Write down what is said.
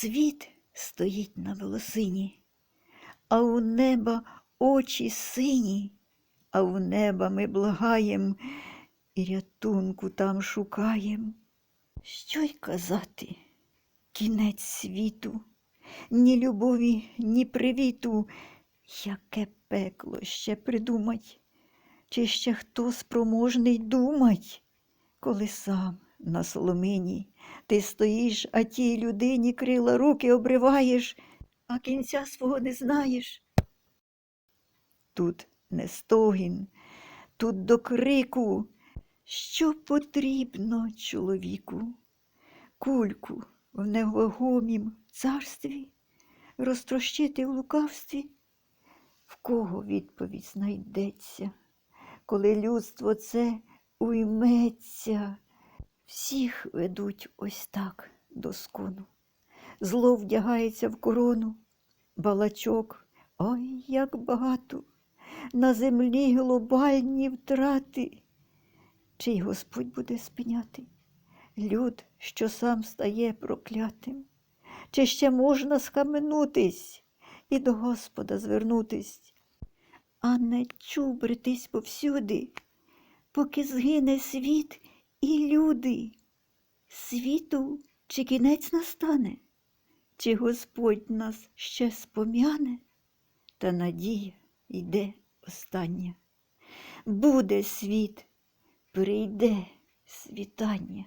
Світ стоїть на волосині, а у неба очі сині, а у неба ми благаєм і рятунку там шукаєм. Що й казати? Кінець світу, ні любові, ні привіту, яке пекло ще придумать, чи ще хто спроможний думать, коли сам на соломині. Ти стоїш, а тій людині крила руки обриваєш, а кінця свого не знаєш. Тут не стогін, тут до крику, що потрібно чоловіку, кульку в невагомім царстві розтрощити в лукавстві, в кого відповідь знайдеться, коли людство це уйметься, всіх ведуть ось так до скону. Зло вдягається в корону, балачок, ой, як багато, на землі глобальні втрати. Чий Господь буде спиняти? Люд, що сам стає проклятим, чи ще можна схаменутись і до Господа звернутись, а не чубритись повсюди, поки згине світ і люди. Світу чи кінець настане, чи Господь нас ще спом'яне, та надія йде остання. Буде світ, прийде світання.